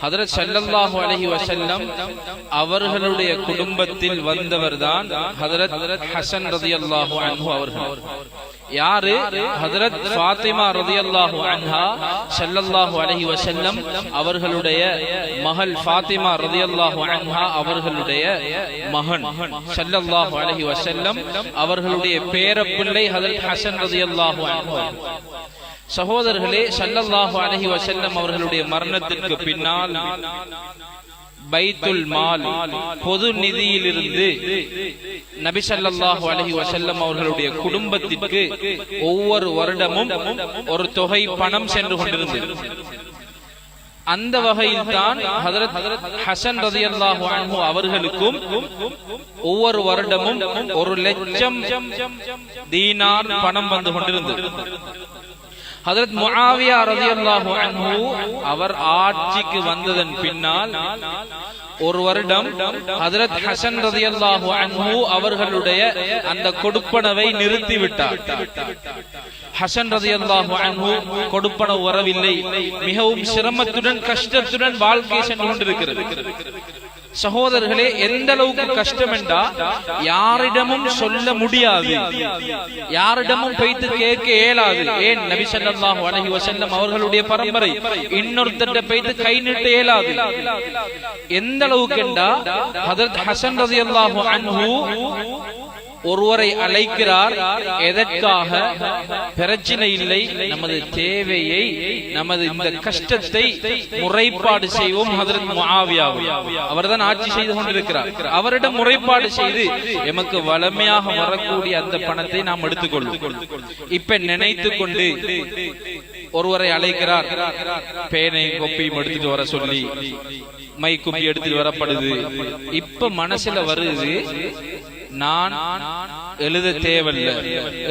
ஹதரத் ஸல்லல்லாஹு அலைஹி வஸல்லம் அவர்களுடைய குடும்பத்தில் வந்தவர்தான் ஹதரத் ஹசன் ரதியல்லாஹு அன்ஹு அவர்கள். யாரு? ஹதரத் ஃபாத்திமா ரதியல்லாஹு அன்ஹா அவர்களுடைய மகள் ஃபாத்திமா ரதியல்லாஹு அன்ஹா அவர்களுடைய மகன் ஸல்லல்லாஹு அலைஹி வசல்லம் அவர்களுடைய பேரப்பிள்ளை ஹதரத் ஹசன் ரதியல்லாஹு அன்ஹு சகோதரர்களே ஸல்லல்லாஹு அலைஹி வஸல்லம் அவர்களுடைய மரணத்திற்கு பின்னால் பைத்துல் மால் பொது நிதியிலிருந்து நபி ஸல்லல்லாஹு அலைஹி வஸல்லம் அவர்களுடைய குடும்பத்திற்கு ஒவ்வொரு வருடமும் ஒரு தொகை பணம் சென்று கொண்டிருந்தது. அந்த வகையில் தான் ஹதரத் ஹசன் ரதியல்லாஹு அன்ஹு அவர்களுக்கும் ஒவ்வொரு வருடமும் ஒரு லட்சம் தீனார் பணம் வந்து கொண்டிருந்தது. ஹதரத் முஆவியா ரலியல்லாஹு அன்ஹு அவர் ஆட்சிக்கு வந்ததன் பின்னால் ஒரு வருடம் ஹதரத் ஹசன் ரலியல்லாஹு அன்ஹு அவர்களுடைய அந்த கொடுப்பனவை நிறுத்திவிட்டார். ஹசன் ரலியல்லாஹு அன்ஹு கொடுப்பனவு வரவில்லை மிகவும் சிரமத்துடன் கஷ்டத்துடன் வாழ்க்கை சென்று கொண்டிருக்கிறது. சகோதரர்களே எந்த அளவுக்கு கஷ்டம் என்றா யாரிடமும் சொல்ல முடியாது. யாரிடமும் போய்த்து கேட்க இயலாது. ஏன்? நபி சொல்லாஹு அலைஹி வசல்லம் அவர்களுடைய பரம்பரை இன்னொருத்தட்ட போய்த்து கை நீட்ட இயலாது. எந்த அளவுக்கு என்றா ஹசன் ஹசன் ரலியல்லாஹு அன்ஹு ஒருவரை அழைக்கிறார். எதற்காக? பிரச்சனை இல்லை. நமது தேவையை நமது இந்த கஷ்டத்தை முறைப்பாடு செய்வோம் அவர்தான் ஆட்சி செய்து கொண்டிருக்கிறார். அவரிடம் முறைப்பாடு செய்து எமக்கு வளமையாக வரக்கூடிய அந்த பணத்தை நாம் எடுத்துக்கொள்வோம். இப்ப நினைத்து கொண்டு ஒருவரை அழைக்கிறார். பேனை கொப்பையும் எடுத்துட்டு வர சொல்லி மை குப்பி எடுத்துட்டு வரப்படுது. இப்ப மனசுல வருது நான் எழுத தேவையில்ல.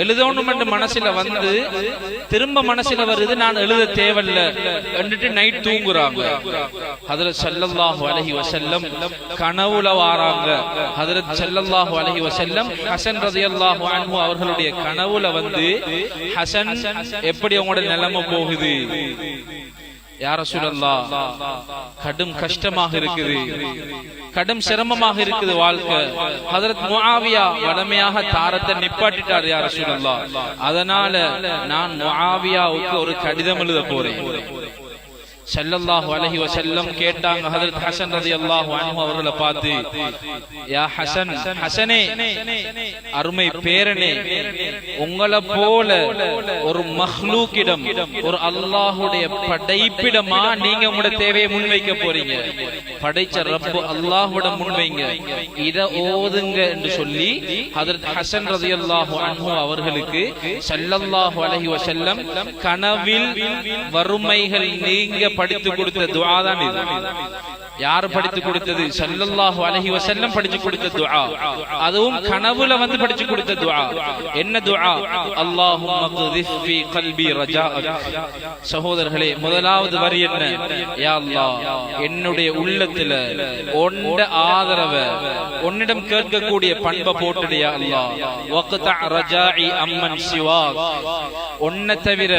எழுதணும் என்று மனசுல வந்து திரும்ப மனசுல வருது நான் எழுத தேவையில்ல என்றுட்டு நைட் தூங்குறாங்க. அதுல செல்லல்லாஹு அலைஹி வசல்லம் கனவுல வாராங்க. அதுல செல்லல்லாஹு அலைஹி வசல்லம் ஹசன் ரலியல்லாஹு அன்ஹு அவர்களுடைய கனவுல வந்து ஹசன் எப்படி உங்களோட நிலைமை போகுது? யார சொல்லலாம் கடும் கஷ்டமாக இருக்குது. கடும் சிரமமாக இருக்குது வாழ்க்கை. ஹதரத் முஆவியா வடமையாக தாரத்தை நிப்பாட்டிட்டார் யார சூழல்லா அதனால நான் முஆவியாவுக்கு ஒரு கடிதம் எழுத போறேன். ஸல்லல்லாஹு அலைஹி வசல்லம் கேட்டாங்க ஹஜரத் ஹசன் ரலியல்லாஹு அன்ஹு அவர்களை பார்த்து யா ஹசன் ஹசனே அருமை பேரனே உங்களை போல ஒரு மஹ்லூக்கிடம் ஒரு அல்லாஹுடைய படைப்பிடமா நீங்க உங்களோட தேவையை முன்வைக்க போறீங்க? படைச்ச ரப்பு அல்லாஹ்விடம் முன்வைங்க. இத ஓதுங்க என்று சொல்லி ஹஜரத் ஹசன் ரலியல்லாஹு அன்ஹு அவர்களுக்கு ஸல்லல்லாஹு அலைஹி வஸல்லம் கனவில் வறுமைகள் நீங்க படித்து கொடுத்த துஆ தான் இது. யார் படித்து கொடுத்தது? ஸல்லல்லாஹு அலைஹி வஸல்லம் படிச்சு கொடுத்த துஆ. அதுவும் கனவுல வந்து படிச்சு கொடுத்த துஆ. என்ன துஆ? அல்லாஹும்ம க்திஃப் ஃபீ கல்பி ரஜாஅக் சகோதரர்களே முதலாவது வரி என்ன? யா அல்லாஹ் என்னுடைய உள்ளத்துல உன்ட ஆதரவ உன்னிடம் கேட்கக்கூடிய பண்பை போட்டுடு யா அல்லாஹ். வக்தா ரஜாஇ அம்மன் சிவாக். உன்னை தவிர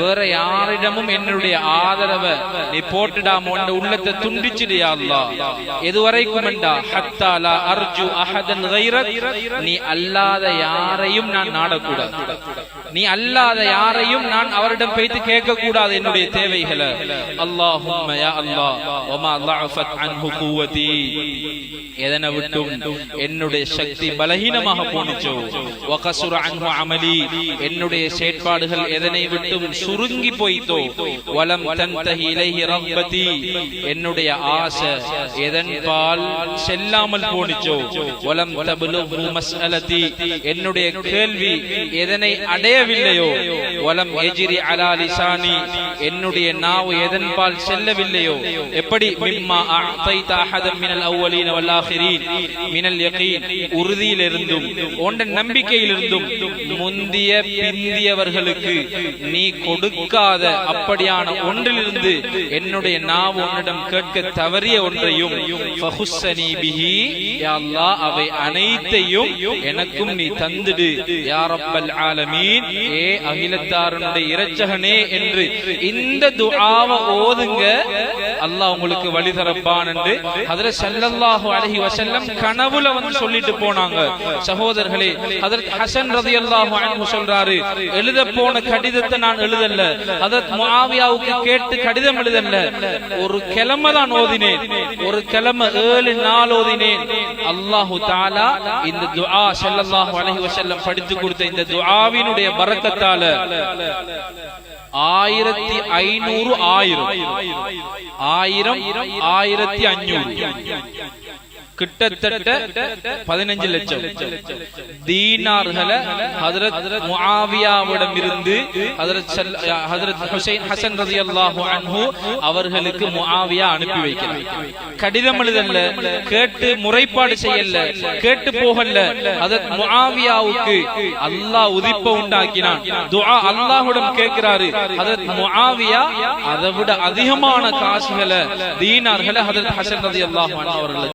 வேற யாரிடமும் என்னுடைய ஆதரவை நீ போட்டுடாம உன் உள்ளத்தை துண்டிச்சிடு யா எதுவரைக்கும் என்றா ஹத்தா அர்ஜு அஹதன் நீ அல்லாத யாரையும் நான் நாடக்கூடாது. நீ அல்லாத யாரையும் நான் அவரிடம் பேசி கேட்க கூடாது என்னுடைய தேவைகளை. அல்லாஹும் எதனை விட்டும் என்னுடைய சக்தி பலகீனமாக போனிச்சோ வகசுர அன்பு அமலி என்னுடைய செயற்பாடுகள் எதனை விட்டும் சுருங்கி போய்த்தோ வலம் தந்தகி இலகி ரப்பதி என்னுடைய ஆசை எதன்பால் செல்லாமல் போனிச்சோ வலம் தபுலு என்னுடைய கேள்வி எதனை அடைய அடையவில்லையோ வலம் எஜிரி அலா லிசானி என்னுடைய நாவு எதன் பால் செல்லவில்லையோ? எப்படி? மிம்மா அஅதைத அஹதம் மினல் அவ்வலீன வல் ஆகிரீன் மினல் யகீன். உறுதியிலிருந்தும் உண்ட நம்பிக்கையிலிருந்தும் முந்திய பிந்தியவர்களுக்கு நீ கொடுக்காத அப்படியான ஒன்றிலிருந்து என்னுடைய நாவு உன்னிடம் கேட்க தவறிய ஒன்றையும் ஃபஹுஸ்ஸனி பிஹி யா அல்லாஹ் அவை அனைத்தையும் எனக்கும் நீ தந்துடு யா ரப்பல் ஆலமீன். ஏ அகிலத்தாரனுடைய இரட்சகனே என்று இந்த துஆவை ஓதுங்க. அல்லாஹ் உங்களுக்கு வழி தரப்பான் என்று ஹதரத் செல்லல்லாஹு அழகி வசல்லம் கனவுல வந்து சொல்லிட்டு போனாங்க. சகோதரர்களே அதற்கு ஹசன் ரலியல்லாஹு அழகு சொல்றாரு எழுத போன கடிதத்தை நான் எழுதல்ல அதற்கு முஆவியாவுக்கு கேட்டு கடிதம் எழுதல்ல ஒரு கிழமை தான் ஓதினேன். ஒரு கிழமை ஏழு நாள் ஓதினேன். அல்லாஹு தாலா இந்த துஆ செல்லல்லாஹு அழகி வசல்லம் படித்து கொடுத்த இந்த துஆவினுடைய பரக்கத்தால ஆயிரத்தி ஐநூறு ஆயிரம் ஆயிரம் ஆயிரத்தி அஞ்சூறு கிட்டத்தட்ட பதினஞ்சு லட்சம். தீனார்களை ஹதரத் முஆவியாவிடம் இருந்து ஹதரத் ஹதரத் ஹுசைன் ஹசன் ரலியல்லாஹு அன்ஹு அவர்களுக்கு முஆவியா அனுப்பி வைக்கிறார் கடிதம் எழுதல்ல கேட்டு முறைப்பாடு செய்யல கேட்டு போகல ஹதரத் முஆவியாவுக்கு அல்லாஹ் உதிப்ப உண்டாக்கினான். துஆ அல்லாஹ்விடம் கேட்கிறாரு ஹதரத் முஆவியா அதை விட அதிகமான காசுகளை தீனார்களை ஹதரத் ஹசன் ரலியல்லாஹு அன்ஹு அவர்களுக்கு